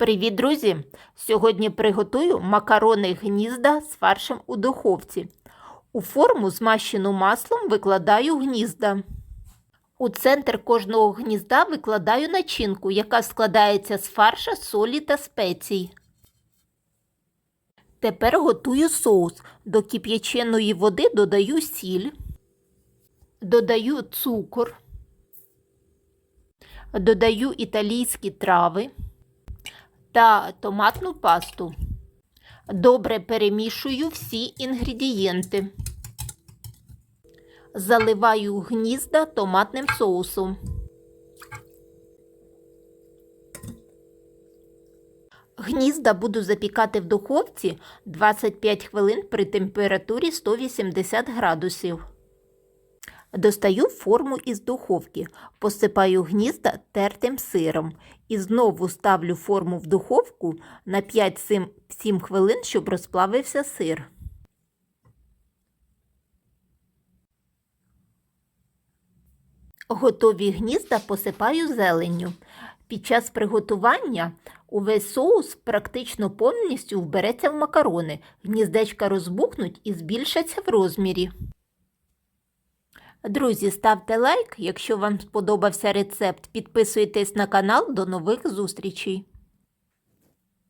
Привіт, друзі! Сьогодні приготую макарони гнізда з фаршем у духовці. У форму, змащену маслом, викладаю гнізда. У центр кожного гнізда викладаю начинку, яка складається з фарша, солі та спецій. Тепер готую соус. До кип'яченої води додаю сіль, додаю цукор, додаю італійські трави та томатну пасту. Добре перемішую всі інгредієнти. Заливаю гнізда томатним соусом. Гнізда буду запікати в духовці 25 хвилин при температурі 180 градусів. Достаю форму із духовки, посипаю гнізда тертим сиром і знову ставлю форму в духовку на 5-7 хвилин, щоб розплавився сир. Готові гнізда посипаю зеленню. Під час приготування увесь соус практично повністю вбереться в макарони. Гніздечка розбухнуть і збільшаться в розмірі. Друзі, ставте лайк, якщо вам сподобався рецепт. Підписуйтесь на канал. До нових зустрічей!